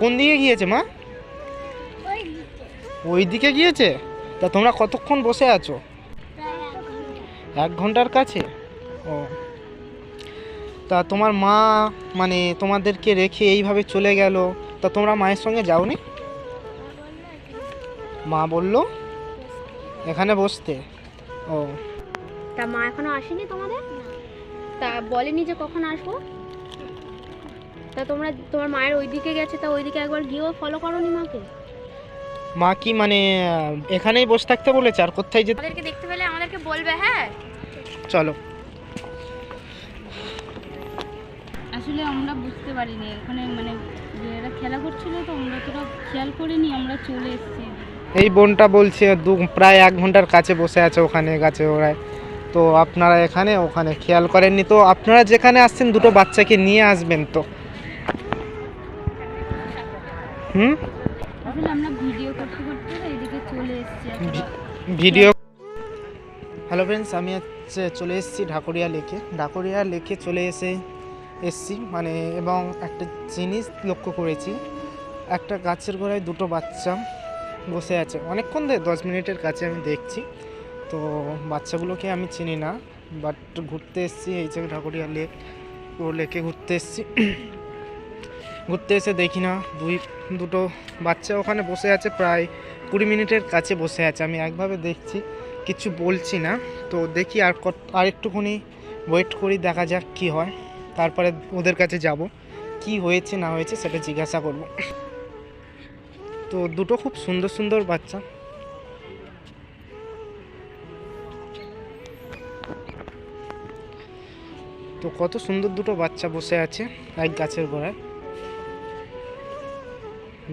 কোন দিকে গিয়েছে, মা? ওই দিকে গিয়েছে? তা তোমরা কতক্ষণ বসে আছো? এক ঘণ্টার কাছে? ও। তা তোমার মা মানে তোমাদেরকে রেখে এইভাবে চলে গেল, তা তোমরা মায়ের সঙ্গে যাওনি? মা বলল, এখানে বসতে। ও। তা মা এখনও আসেনি তোমাদের? তা বলেনি যে কখন আসব? তা তোমরা তোমার মায়ের ওই দিকে গেছে তা ওইদিকে একবার গিয়েও ফলো করোনি মাকে? মা কি মানে এখানেই বসে থাকতে বলেছে আর কোথায় যেতে? আমাদেরকে দেখতে পেলে আমাদেরকে বলবে হ্যাঁ? চলো। আসলে আমরা বুঝতে পারিনি ওখানে মানে যে এরা খেলা করছিল তো আমরা তোরা খেয়াল করিনি আমরা চলে এসেছি। এই বোনটা বলছে দু প্রায় এক ঘণ্টার কাছে বসে আছে ওখানে গাছে ওরায় তো আপনারা এখানে ওখানে খেয়াল করেননি তো আপনারা যেখানে আসছেন দুটো বাচ্চাকে নিয়ে আসবেন তো। হুম? ভিডিও হ্যালো ফ্রেন্ডস আমি হচ্ছে চলে এসেছি ঢাকুরিয়া লেকে। ঢাকুরিয়া লেকে চলে এসে এসছি মানে এবং একটা জিনিস লক্ষ্য করেছি। একটা গাছের গোড়ায় দুটো বাচ্চা বসে আছে। অনেকক্ষণ ধরে দশ মিনিটের কাছে আমি দেখছি তো বাচ্চাগুলোকে আমি চিনি না বাট ঘুরতে এসেছি এই যে ঢাকুরিয়া লেক ও লেকে ঘুরতে এসেছি। ঘুরতে এসে দেখি না। দুই, দুটো বাচ্চা ওখানে বসে আছে, প্রায় কুড়ি মিনিটের কাছে বসে আছে। আমি একভাবে দেখছি, কিছু বলছি না। তো দেখি আর কত, আর একটুখানি ওয়েট করি, দেখা যাক কি হয়। তারপরে ওদের কাছে যাব। কি হয়েছে, না হয়েছে সেটা জিজ্ঞাসা করব। তো দুটো খুব সুন্দর সুন্দর বাচ্চা। তো কত সুন্দর দুটো বাচ্চা বসে আছে এক গাছের গোড়ায়।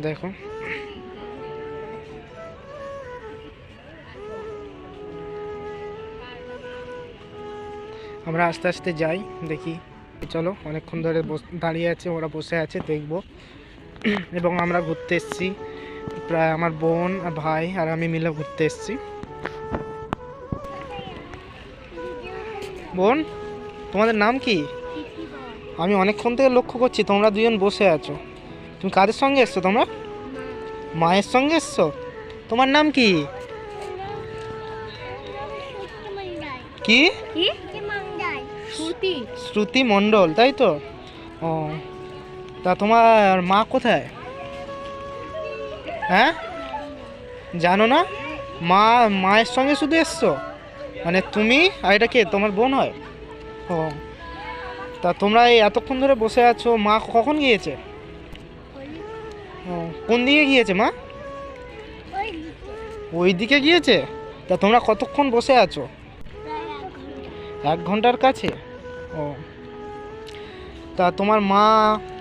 দেখো। আমরা আস্তে আস্তে যাই দেখি। চলো অনেকক্ষণ ধরে বস- দাঁড়িয়ে আছে ওরা বসে আছে দেখব। এবং আমরা ঘুরতে এসেছি। প্রায় আমার বোন আর ভাই আর আমি মিলে ঘুরতে এসেছি। বোন তোমাদের নাম কি? আমি অনেকক্ষণ থেকে লক্ষ্য করছি তোমরা দুজন বসে আছো। তুমি কাদের সঙ্গে এসছো তোমরা? মায়ের সঙ্গে এসছো? তোমার নাম কি? কি? কি? শ্রুতি মণ্ডল তাই তো? ও তা তোমার মা কোথায়? হ্যাঁ? জানো না? মা মায়ের সঙ্গে শুধু এসছো? মানে তুমি আর এটা কে? তোমার বোন হয়? ও তা তোমরা এই এতক্ষণ ধরে বসে আছো মা কখন গিয়েছে? কোন দিকে গিয়েছে মা? ওই দিকে গিয়েছে? তা তোমরা কতক্ষণ বসে আছো? এক ঘণ্টার কাছে? ও। তা তোমার মা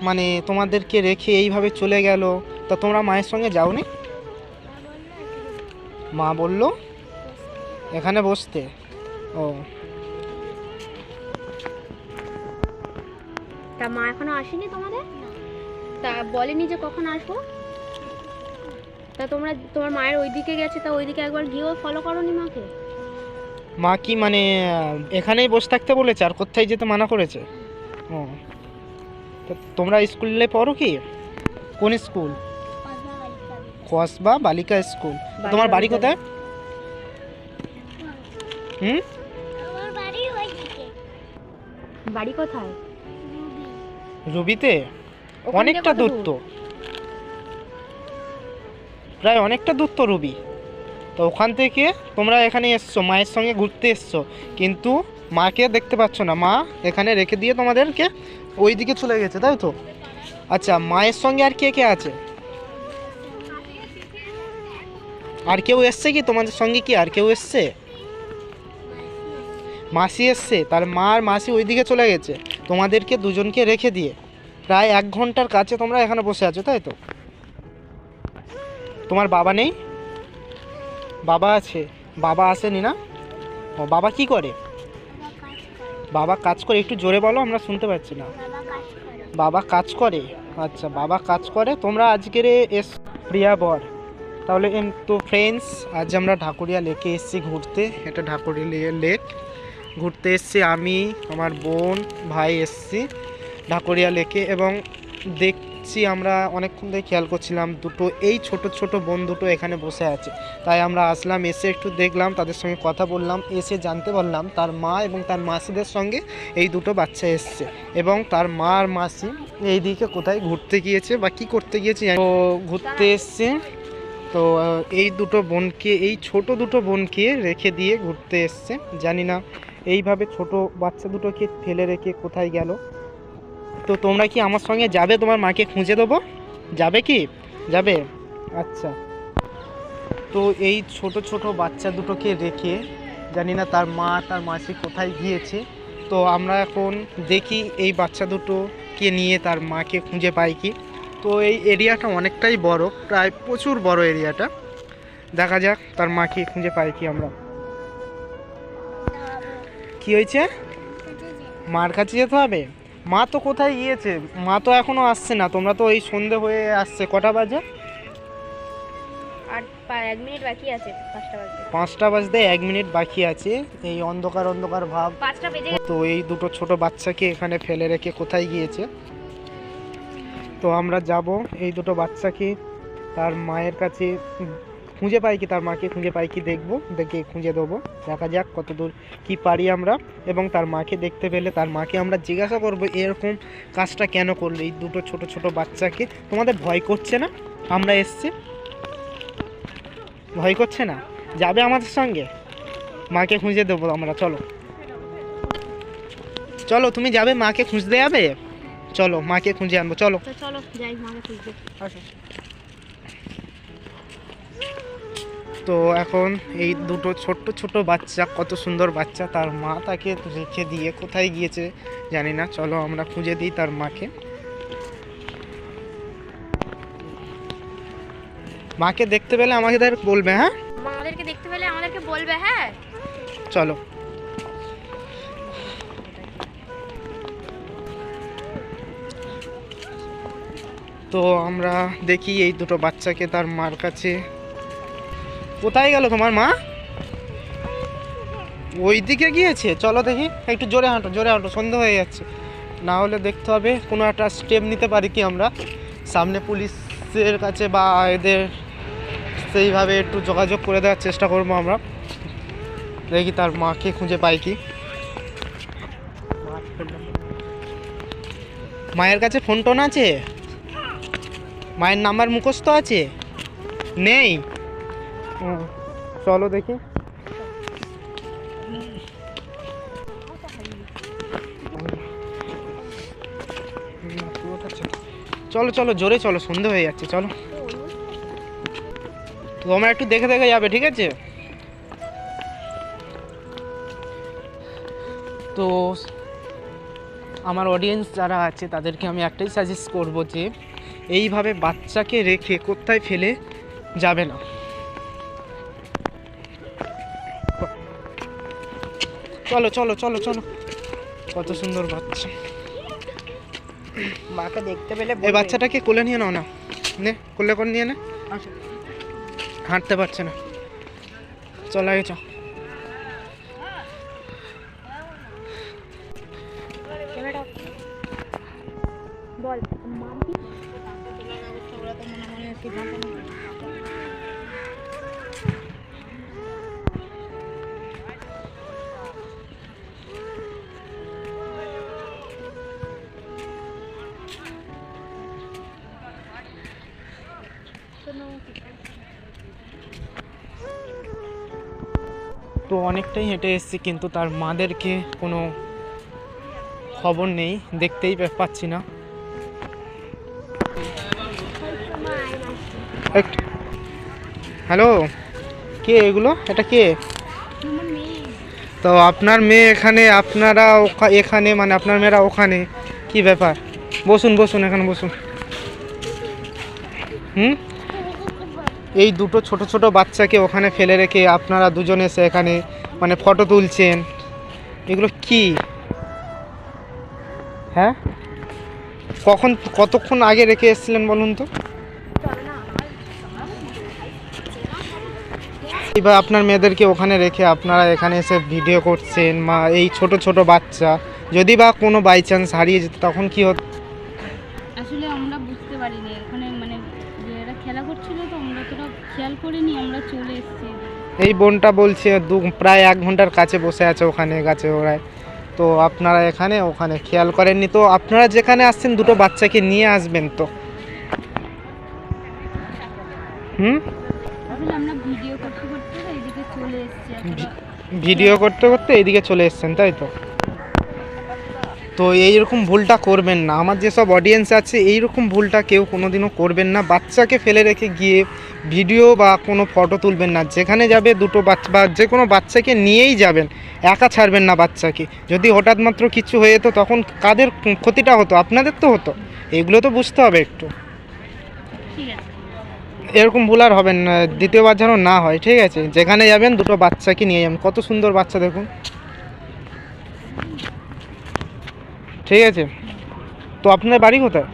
মানে তোমাদেরকে রেখে এইভাবে চলে গেল তা তোমরা মায়ের সঙ্গে যাওনি? মা বলল এখানে বসতে। ও। তা মা এখনও আসেনি তোমাদের? তা বলেনি যে কখন আসব? তা তোমরা তোমার মায়ের ওই দিকে গেছে তা ওইদিকে একবার গিয়েও ফলো করো করোনি মাকে? মা কি মানে এখানেই বসে থাকতে বলেছে আর কোথায় যেতে মানা করেছে? ও। তা তোমরা স্কুলে পড়ো কি? কোন স্কুল? কসবা বালিকা বালিকা স্কুল তোমার বাড়ি কোথায়? হুম? আমার বাড়ি ওই দিকে বাড়ি কোথায়? রুবি। রবিতে? অনেকটা দূর? তো। প্রায় অনেকটা দূর তো রুবি। তো ওখান থেকে তোমরা এখানে এসছো, মায়ের সঙ্গে ঘুরতে এসছো। কিন্তু মাকে দেখতে পাচ্ছ না। মা এখানে রেখে দিয়ে তোমাদেরকে ওই দিকে চলে গেছে, তাই তো? আচ্ছা মায়ের সঙ্গে আর কে কে আছে? আর কেউ এসছে কি? তোমাদের সঙ্গে কি আর কেউ এসছে? মাসি এসছে। তার মা আর মাসি ওই দিকে চলে গেছে। তোমাদেরকে দুজনকে রেখে দিয়ে। প্রায় এক ঘণ্টার কাছে তোমরা এখানে বসে আছো, তাই তো? তোমার বাবা নেই? বাবা আছে। বাবা আসেনি না ও, বাবা কি করে? বাবা কাজ করে। একটু জোরে বলো, আমরা শুনতে পাচ্ছি না। বাবা কাজ করে? বাবা কাজ করে আচ্ছা বাবা কাজ করে। তোমরা আজকের এস প্রিয়া বর। তাহলে তো ফ্রেন্ডস আজ আমরা ঢাকুরিয়া লেকে এসেছি ঘুরতে। এটা ঢাকুরিয়া লেক। ঘুরতে এসেছি আমি, আমার বোন, ভাই এসেছি ঢাকুরিয়া লেকে এবং দেখ দেখছি, আমরা অনেকক্ষণ ধরে খেয়াল করছিলাম, দুটো, এই ছোট ছোট বোন দুটো এখানে বসে আছে তাই আমরা আসলাম, এসে একটু দেখলাম, তাদের সঙ্গে কথা বললাম, এসে জানতে পারলাম তার মা এবং তার মাসিদের সঙ্গে এই দুটো বাচ্চা এসছে এবং তার মা আর মাসি এই দিকে কোথায় ঘুরতে গিয়েছে বা কি করতে গিয়েছে। তো ঘুরতে এসছে, তো এই দুটো বোনকে, এই ছোট দুটো বোনকে রেখে দিয়ে ঘুরতে এসছে, জানি না, এইভাবে ছোট বাচ্চা দুটোকে ফেলে রেখে কোথায় গেল তো তোমরা কি আমার সঙ্গে যাবে? তোমার মাকে খুঁজে দেবো? যাবে কি? যাবে? আচ্ছা। তো এই ছোট ছোট বাচ্চা দুটোকে রেখে, জানি না তার মা তার মাসি কোথায় গিয়েছে, তো আমরা এখন দেখি এই বাচ্চা দুটোকে নিয়ে তার মাকে খুঁজে পাই কি। তো এই এরিয়াটা অনেকটাই বড়, প্রায় প্রচুর বড় এরিয়াটা। দেখা যাক তার মাকে খুঁজে পাই কি আমরা। কি হয়েছে? মার কাছে যেতে হবে? মা তো কোথায় গিয়েছে? মা তো এখনও আসছে না। তোমরা তো এই সন্ধে হয়ে আসছে। কটা বাজে? এক মিনিট বাকি আছে পাঁচটা বাজতে। এক মিনিট বাকি আছে। এই অন্ধকার অন্ধকার ভাব। তো এই দুটো ছোট বাচ্চাকে এখানে ফেলে রেখে কোথায় গিয়েছে? তো আমরা যাব। এই দুটো বাচ্চাকে তার মায়ের কাছে খুঁজে পাই কি তার মাকে খুঁজে পাই কি দেখব দেখে খুঁজে দেবো। দেখা যাক কত দূর কি পারি আমরা এবং তার মাকে দেখতে পেলে তার মাকে আমরা জিজ্ঞাসা করব এরকম কাজটা কেন করল? এই দুটো ছোট ছোট বাচ্চাকে তোমাদের ভয় করছে না? আমরা এসছি। ভয় করছে না? যাবে আমাদের সঙ্গে? মাকে খুঁজে দেবো আমরা চলো। চলো তুমি যাবে? মাকে খুঁজতে যাবে? চলো মাকে খুঁজে আনব চলো। চলো যাই মাকে খুঁজতে। তো এখন এই দুটো ছোট্ট ছোট বাচ্চা কত সুন্দর বাচ্চা তার মা তাকে রেখে দিয়ে কোথায় গিয়েছে জানি না চলো আমরা খুঁজে দিই তার মাকে। মাকে দেখতে পেলে আমাকে তার বলবে হ্যাঁ? আমাদেরকে দেখতে পেলে আমাদেরকে বলবে হ্যাঁ? চলো। তো আমরা দেখি এই দুটো বাচ্চাকে তার মার কাছে কোথায় গেল তোমার মা? ওই দিকে গিয়েছে? চলো দেখি। একটু জোরে হাঁটো জোরে হাঁটো সন্ধ্যা হয়ে যাচ্ছে। না হলে দেখতে হবে, কোনো একটা স্টেপ নিতে পারি কি আমরা? সামনে পুলিশের কাছে বা এদের সেইভাবে একটু যোগাযোগ করে দেওয়ার চেষ্টা করব আমরা। দেখি তার মাকে খুঁজে পাই কি। মায়ের কাছে ফোন টোন আছে? মায়ের নাম্বার মুখস্থ আছে? নেই? চলো দেখি। চলো চলো, জোরে চলো, সন্ধে হয়ে যাচ্ছে, চলো। তোমরা একটু দেখে দেখে যাবে, ঠিক আছে? তো, আমার অডিয়েন্স যারা আছে, তাদেরকে আমি একটাই সাজেস্ট করব যে, এইভাবে বাচ্চাকে রেখে কোথায় ফেলে যাবে না। চলো চলো চলো চলো। কত সুন্দর বাচ্চা। মাকে দেখতে পেলে এই বাচ্চাটাকে কোলে নিয়ে নাও না। নে কোলে করে নিয়ে নে। হাঁটতে পারছে না। চল আগে চ। বল মাম কি তো অনেকটাই হেঁটে এসেছি, কিন্তু তার মাদেরকে কোনো খবর নেই, দেখতেই পাচ্ছি না। হ্যালো, কে এগুলো? এটা কে? তো আপনার মেয়ে এখানে, আপনারা এখানে মানে আপনার মেয়েরা ওখানে, কি ব্যাপার? বসুন বসুন, এখানে বসুন। হুম? এই দুটো ছোট ছোট বাচ্চাকে ওখানে ফেলে রেখে আপনারা দুজন এসে এখানে মানে ফটো তুলছেন। এগুলো কি? হ্যাঁ? কখন, কতক্ষণ আগে রেখে এসেছিলেন বলুন তো? এবার আপনার মেয়েদেরকে ওখানে রেখে আপনারা এখানে এসে ভিডিও করছেন, মা, এই ছোট ছোট বাচ্চা। যদি বা কোনো বাই চান্স হারিয়ে যেত, তখন কি হতো? আমরা চলে এসেছি এই বোনটা বলছে দু প্রায় এক ঘণ্টার কাছে বসে আছে ওখানে গাছে ওরায় তো আপনারা এখানে ওখানে খেয়াল করেননি। তো আপনারা যেখানে আসছেন দুটো বাচ্চাকে নিয়ে আসবেন তো। হুম? ভিডিও করতে করতে এদিকে চলে ভিডিও করতে করতে এইদিকে চলে এসছেন তাই তো? তো এইরকম ভুলটা করবেন না। আমার যেসব অডিয়েন্স আছে এইরকম ভুলটা কেউ কোনোদিনও করবেন না। বাচ্চাকে ফেলে রেখে গিয়ে ভিডিও বা কোনো ফটো তুলবেন না। যেখানে যাবে দুটো বাচ্চা বা যে কোনো বাচ্চাকে নিয়েই যাবেন। একা ছাড়বেন না বাচ্চাকে। যদি হঠাৎ মাত্র কিছু হয়ে যেত তখন কাদের ক্ষতিটা হতো? আপনাদের তো হতো। এগুলো তো বুঝতে হবে একটু। এরকম ভুল আর হবেন না। দ্বিতীয়বার যেন না হয় ঠিক আছে? যেখানে যাবেন দুটো বাচ্চাকে নিয়ে যাবেন। কত সুন্দর বাচ্চা দেখুন। ঠিক আছে? তো আপনার বাড়ি কোথায়?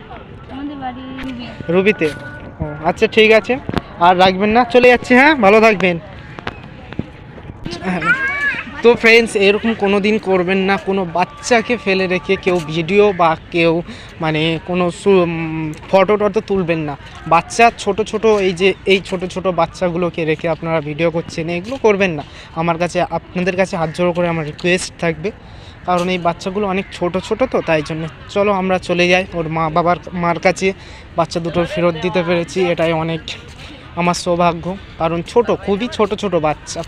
রুবিতে। আচ্ছা ঠিক আছে। আর রাখবেন না, চলে যাচ্ছি হ্যাঁ? ভালো থাকবেন। তো ফ্রেন্ডস এরকম কোনো দিন করবেন না, কোনো বাচ্চাকে ফেলে রেখে কেউ ভিডিও বা কেউ মানে কোনো ফটো টটো তুলবেন না। বাচ্চা, ছোট ছোট, এই যে, এই ছোট ছোট বাচ্চাগুলোকে রেখে আপনারা ভিডিও করছেন, এগুলো করবেন না। আমার কাছে, আপনাদের কাছে হাত জোড়ো করে আমার রিকোয়েস্ট থাকবে। কারণ এই বাচ্চাগুলো অনেক ছোট ছোট তো, তাই জন্য। চলো আমরা চলে যাই, ওর মা বাবার মার কাছে বাচ্চা দুটোর ফেরত দিতে পেরেছি, এটাই অনেক আমার সৌভাগ্য। কারণ ছোট খুবই ছোট ছোট বাচ্চা।